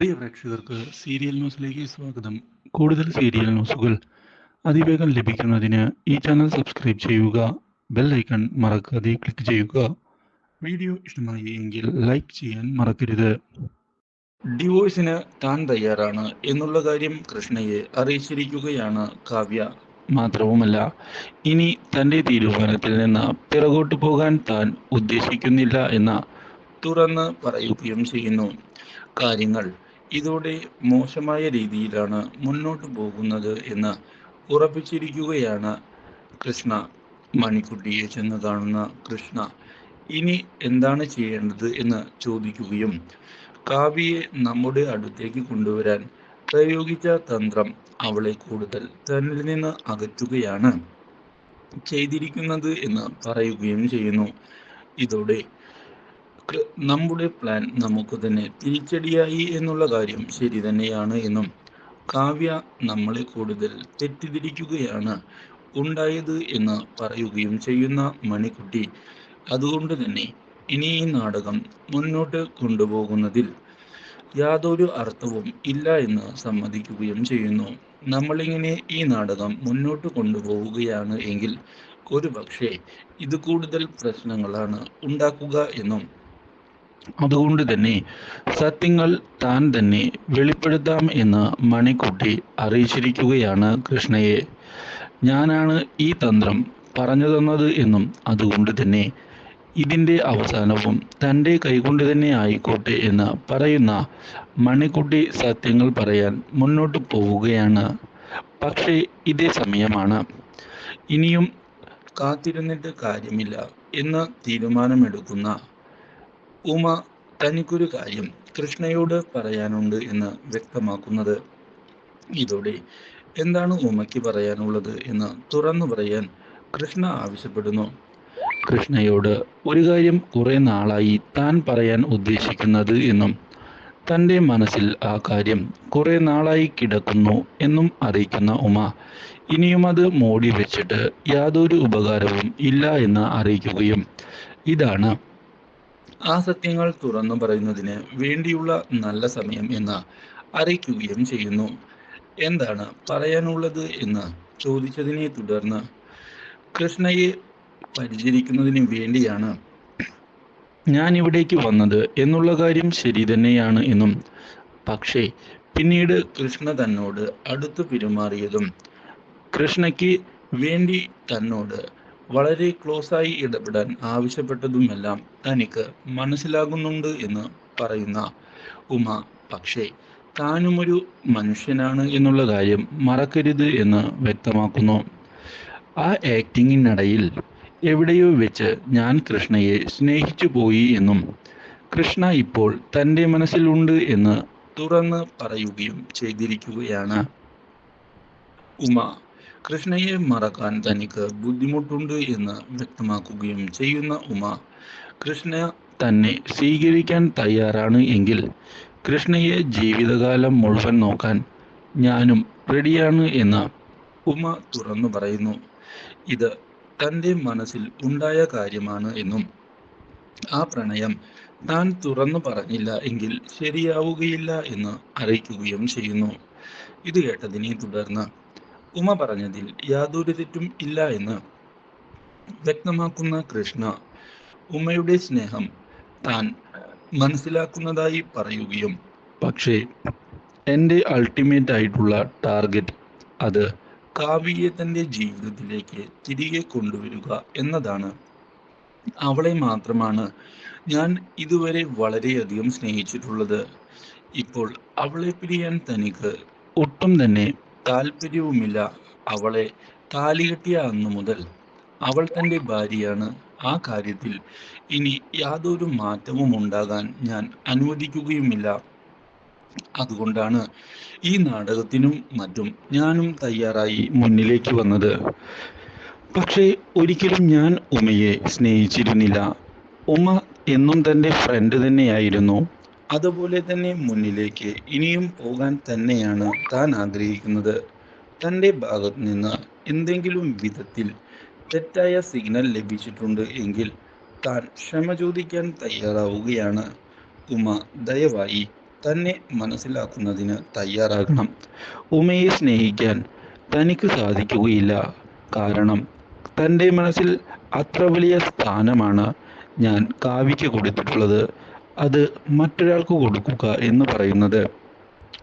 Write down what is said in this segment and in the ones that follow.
പ്രിയ പ്രേക്ഷകർക്ക് സീരിയൽ ന്യൂസിലേക്ക് സ്വാഗതം. കൂടുതൽ സീരിയൽ ന്യൂസുകൾ അതിവേഗം ലഭിക്കുന്നതിന് ഈ ചാനൽ സബ്സ്ക്രൈബ് ചെയ്യുക ബെൽ ഐക്കൺ മറക്കാതെ ക്ലിക്ക് ചെയ്യുക. വീഡിയോ ഇഷ്ടമായി എങ്കിൽ ലൈക്ക് ചെയ്യാൻ മറക്കരുത്. ഡിവോഴ്സിന് താൻ തയ്യാറാണ് എന്നുള്ള കാര്യം കൃഷ്ണയെ അറിയിച്ചിരിക്കുകയാണ് കാവ്യ. മാത്രവുമല്ല ഇനി തന്റെ തീരുമാനത്തിൽ നിന്ന് പിറകോട്ട് പോകാൻ താൻ ഉദ്ദേശിക്കുന്നില്ല എന്ന തുറന്ന് പറയുകയും ചെയ്യുന്നു. കാര്യങ്ങൾ ഇതോടെ മോശമായ രീതിയിലാണ് മുന്നോട്ട് പോകുന്നത് എന്ന് ഉറപ്പിച്ചിരിക്കുകയാണ് കൃഷ്ണ മണിക്കുട്ടിയെ ചെന്ന് കാണുന്ന കൃഷ്ണ. ഇനി എന്താണ് ചെയ്യേണ്ടത് എന്ന് ചോദിക്കുകയും കാവ്യയെ നമ്മുടെ അടുത്തേക്ക് കൊണ്ടുവരാൻ പ്രയോഗിച്ച തന്ത്രം അവളെ കൂടുതൽ തന്നിൽ നിന്ന് അകറ്റുകയാണ് ചെയ്തിരിക്കുന്നത് എന്ന് പറയുകയും ചെയ്യുന്നു. ഇതോടെ നമ്മുടെ പ്ലാൻ നമുക്ക് തന്നെ തിരിച്ചടിയായി എന്നുള്ള കാര്യം ശരി തന്നെയാണ് എന്നും കാവ്യ നമ്മളെ കൂടുതൽ തെറ്റിദ്ധരിക്കുകയാണ് ഉണ്ടായത് എന്ന് പറയുകയും ചെയ്യുന്ന മണിക്കുട്ടി. അതുകൊണ്ട് തന്നെ ഇനി ഈ നാടകം മുന്നോട്ട് കൊണ്ടുപോകുന്നതിൽ യാതൊരു അർത്ഥവും ഇല്ല എന്ന് സമ്മതിക്കുകയും ചെയ്യുന്നു. നമ്മളിങ്ങനെ ഈ നാടകം മുന്നോട്ട് കൊണ്ടുപോവുകയാണ് എങ്കിൽ ഒരു പക്ഷേ ഇത് കൂടുതൽ പ്രശ്നങ്ങളാണ് ഉണ്ടാക്കുക എന്നും അതുകൊണ്ട് തന്നെ സത്യങ്ങൾ താൻ തന്നെ വെളിപ്പെടുത്താം എന്ന് മണിക്കുട്ടി അറിയിച്ചിരിക്കുകയാണ് കൃഷ്ണയെ. ഞാനാണ് ഈ തന്ത്രം പറഞ്ഞു തന്നത് എന്നും അതുകൊണ്ട് തന്നെ ഇതിന്റെ അവസാനവും തന്റെ കൈകൊണ്ട് തന്നെ ആയിക്കോട്ടെ എന്ന് പറയുന്ന മണിക്കുട്ടി സത്യങ്ങൾ പറയാൻ മുന്നോട്ട് പോവുകയാണ്. പക്ഷേ ഇതേ സമയമാണ്. ഇനിയും കാത്തിരുന്നിട്ട് കാര്യമില്ല എന്ന് തീരുമാനമെടുക്കുന്ന ഉമ തനിക്കൊരു കാര്യം കൃഷ്ണയോട് പറയാനുണ്ട് എന്ന് വ്യക്തമാക്കുന്നത് ഇതോടെ. എന്താണ് ഉമയ്ക്ക് പറയാനുള്ളത് എന്ന് തുറന്നു പറയാൻ കൃഷ്ണ ആവശ്യപ്പെടുന്നു. കൃഷ്ണയോട് ഒരു കാര്യം കുറെ നാളായി താൻ പറയാൻ ഉദ്ദേശിക്കുന്നത് എന്നും തന്റെ മനസ്സിൽ ആ കാര്യം കുറെ നാളായി കിടക്കുന്നു എന്നും അറിയിക്കുന്ന ഉമ ഇനിയും അത് മൂടി വെച്ചിട്ട് യാതൊരു ഉപകാരവും ഇല്ല എന്ന് അറിയിക്കുകയും ഇതാണ് ആ സത്യങ്ങൾ തുറന്നു പറയുന്നതിന് വേണ്ടിയുള്ള നല്ല സമയം എന്ന് അറിയിക്കുകയും ചെയ്യുന്നു. എന്താണ് പറയാനുള്ളത് എന്ന് ചോദിച്ചതിനെ തുടർന്ന് കൃഷ്ണയെ പരിചരിക്കുന്നതിന് വേണ്ടിയാണ് ഞാൻ ഇവിടേക്ക് വന്നത് എന്നുള്ള കാര്യം ശരി തന്നെയാണ് എന്നും പക്ഷേ പിന്നീട് കൃഷ്ണ തന്നോട് അടുത്ത് പെരുമാറിയതും കൃഷ്ണയ്ക്ക് വേണ്ടി തന്നോട് വളരെ ക്ലോസായി ഇടപെടാൻ ആവശ്യപ്പെട്ടതുമെല്ലാം തനിക്ക് മനസ്സിലാകുന്നുണ്ട് എന്ന് പറയുന്ന ഉമ. പക്ഷേ താനും ഒരു മനുഷ്യനാണ് എന്നുള്ള കാര്യം മറക്കരുത് എന്ന് വ്യക്തമാക്കുന്നു. ആ ആക്ടിങ്ങിനിടയിൽ എവിടെയോ വെച്ച് ഞാൻ കൃഷ്ണയെ സ്നേഹിച്ചു പോയി എന്നും കൃഷ്ണ ഇപ്പോൾ തന്റെ മനസ്സിലുണ്ട് എന്ന് തുറന്ന് പറയുകയും ചെയ്തിരിക്കുകയാണ് ഉമ. കൃഷ്ണയെ മറക്കാൻ തനിക്ക് ബുദ്ധിമുട്ടുണ്ട് എന്ന് വ്യക്തമാക്കുകയും ചെയ്യുന്ന ഉമ കൃഷ്ണ തന്നെ സ്വീകരിക്കാൻ തയ്യാറാണ് എങ്കിൽ കൃഷ്ണയെ ജീവിതകാലം മുഴുവൻ നോക്കാൻ ഞാനും റെഡിയാണ് എന്ന് ഉമ തുറന്നു പറയുന്നു. ഇത് തന്റെ മനസ്സിൽ ഉണ്ടായ കാര്യമാണ് എന്നും ആ പ്രണയം താൻ തുറന്നു പറഞ്ഞില്ല എങ്കിൽ ശരിയാവുകയില്ല എന്ന് അറിയിക്കുകയും ചെയ്യുന്നു. ഇത് കേട്ടതിനെ തുടർന്ന് ഉമ പറഞ്ഞതിൽ യാതൊരു തെറ്റും ഇല്ല എന്ന് വ്യക്തമാക്കുന്ന കൃഷ്ണ ഉമ്മയുടെ സ്നേഹം താൻ മനസ്സിലാക്കുന്നതായി പറയുകയും പക്ഷേ എന്റെ അൾട്ടിമേറ്റ് ആയിട്ടുള്ള ടാർഗറ്റ് അത് കാവ്യയെ തന്റെ ജീവിതത്തിലേക്ക് തിരികെ കൊണ്ടുവരിക എന്നതാണ്. അവളെ മാത്രമാണ് ഞാൻ ഇതുവരെ വളരെയധികം സ്നേഹിച്ചിട്ടുള്ളത്. ഇപ്പോൾ അവളെ പിരിയാൻ തനിക്ക് ഒട്ടും തന്നെ താല്പര്യവുമില്ല. അവളെ താലികെട്ടിയ അന്നു മുതൽ അവൾ തന്റെ ഭാര്യയാണ്. ആ കാര്യത്തിൽ ഇനി യാതൊരു മാറ്റവും ഉണ്ടാകാൻ ഞാൻ അനുവദിക്കുകയുമില്ല. അതുകൊണ്ടാണ് ഈ നാടകത്തിനും മറ്റും ഞാനും തയ്യാറായി മുന്നിലേക്ക് വന്നത്. പക്ഷേ ഒരിക്കലും ഞാൻ ഉമയെ സ്നേഹിച്ചിരുന്നില്ല. ഉമ എന്നും തന്റെ ഫ്രണ്ട് തന്നെയായിരുന്നു. അതുപോലെ തന്നെ മുന്നിലേക്ക് ഇനിയും പോകാൻ തന്നെയാണ് താൻ ആഗ്രഹിക്കുന്നത്. തന്റെ ഭാഗത്ത് നിന്ന് എന്തെങ്കിലും വിധത്തിൽ തെറ്റായ സിഗ്നൽ ലഭിച്ചിട്ടുണ്ട് എങ്കിൽ താൻ ക്ഷമ ചോദിക്കാൻ തയ്യാറാവുകയാണ്. ഉമ ദയവായി തന്നെ മനസ്സിലാക്കുന്നതിന് തയ്യാറാകണം. ഉമയെ സ്നേഹിക്കാൻ തനിക്ക് സാധിക്കുകയില്ല. കാരണം തന്റെ മനസ്സിൽ അത്ര വലിയ സ്ഥാനമാണ് ഞാൻ കാവ്യയ്ക്ക് കൊടുത്തിട്ടുള്ളത്. അത് മറ്റൊരാൾക്ക് കൊടുക്കുക എന്ന് പറയുന്നത്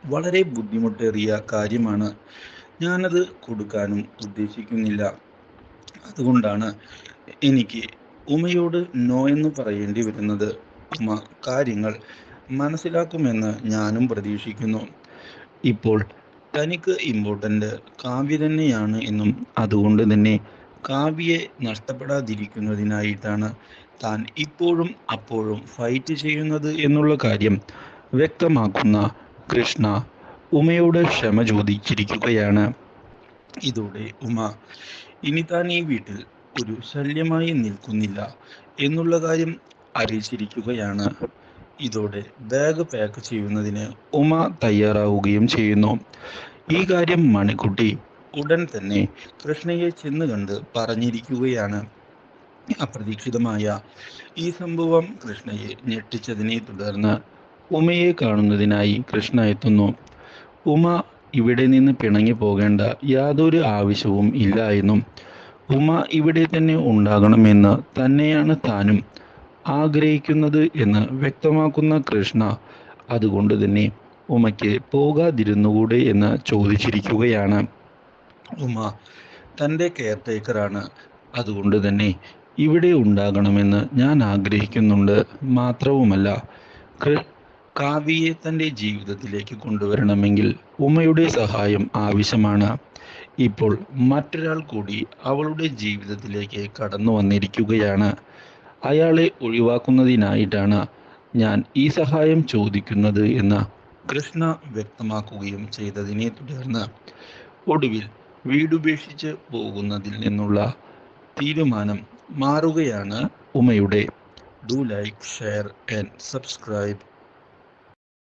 വളരെ ബുദ്ധിമുട്ടേറിയ കാര്യമാണ്. ഞാനത് കൊടുക്കാനും ഉദ്ദേശിക്കുന്നില്ല. അതുകൊണ്ടാണ് എനിക്ക് ഉമയോട് നോ എന്ന് പറയേണ്ടി വരുന്നത്. ഉമ കാര്യങ്ങൾ മനസ്സിലാക്കുമെന്ന് ഞാനും പ്രതീക്ഷിക്കുന്നു. ഇപ്പോൾ തനിക്ക് ഇമ്പോർട്ടന്റ് കാവ്യ തന്നെയാണ് എന്നും അതുകൊണ്ട് തന്നെ കാവ്യയെ നഷ്ടപ്പെടാതിരിക്കുന്നതിനായിട്ടാണ് താൻ ഇപ്പോഴും അപ്പോഴും ഫൈറ്റ് ചെയ്യുന്നത് എന്നുള്ള കാര്യം വ്യക്തമാക്കുന്ന കൃഷ്ണ ഉമയോട് ക്ഷമ ചോദിച്ചിരിക്കുകയാണ്. ഇതോടെ ഉമ ഇനി താൻ ഈ വീട്ടിൽ ഒരു ശല്യമായി നിൽക്കുന്നില്ല എന്നുള്ള കാര്യം അറിയിച്ചിരിക്കുകയാണ്. ഇതോടെ ബാഗ് പാക്ക് ചെയ്യുന്നതിന് ഉമ തയ്യാറാവുകയും ചെയ്യുന്നു. ഈ കാര്യം മണിക്കുട്ടി ഉടൻ തന്നെ കൃഷ്ണയെ ചെന്ന് കണ്ട് പറഞ്ഞിരിക്കുകയാണ് അപ്രതീക്ഷിതമായ. ഈ സംഭവം കൃഷ്ണയെ ഞെട്ടിച്ചതിനെ തുടർന്ന് ഉമയെ കാണുന്നതിനായി കൃഷ്ണ എത്തുന്നു. ഉമ ഇവിടെ നിന്ന് പിണങ്ങി പോകേണ്ട യാതൊരു ആവശ്യവും ഇല്ല എന്നും ഉമ ഇവിടെ തന്നെ ഉണ്ടാകണമെന്ന് തന്നെയാണ് താനും ആഗ്രഹിക്കുന്നത് എന്ന് വ്യക്തമാക്കുന്ന കൃഷ്ണ അതുകൊണ്ട് തന്നെ ഉമയ്ക്ക് പോകാതിരുന്നുകൂടെ എന്ന് ചോദിച്ചിരിക്കുകയാണ്. ഉമ തന്റെ കെയർ ടേക്കറാണ് അതുകൊണ്ട് തന്നെ ഇവിടെ ഉണ്ടാകണമെന്ന് ഞാൻ ആഗ്രഹിക്കുന്നുണ്ട്. മാത്രവുമല്ല കൃ- കാവ്യയെ തന്റെ ജീവിതത്തിലേക്ക് കൊണ്ടുവരണമെങ്കിൽ ഉമയുടെ സഹായം ആവശ്യമാണ്. ഇപ്പോൾ മറ്റൊരാൾ കൂടി അവളുടെ ജീവിതത്തിലേക്ക് കടന്നു വന്നിരിക്കുകയാണ്. അയാളെ ഒഴിവാക്കുന്നതിനായിട്ടാണ് ഞാൻ ഈ സഹായം ചോദിക്കുന്നത് എന്ന് കൃഷ്ണ വ്യക്തമാക്കുകയും ചെയ്തതിനെ തുടർന്ന് ഒടുവിൽ വീടുപേക്ഷിച്ച് പോകുന്നതിൽ നിന്നുള്ള തീരുമാനം മാറുകയാണ് ഉമയുടെ. Do like share and subscribe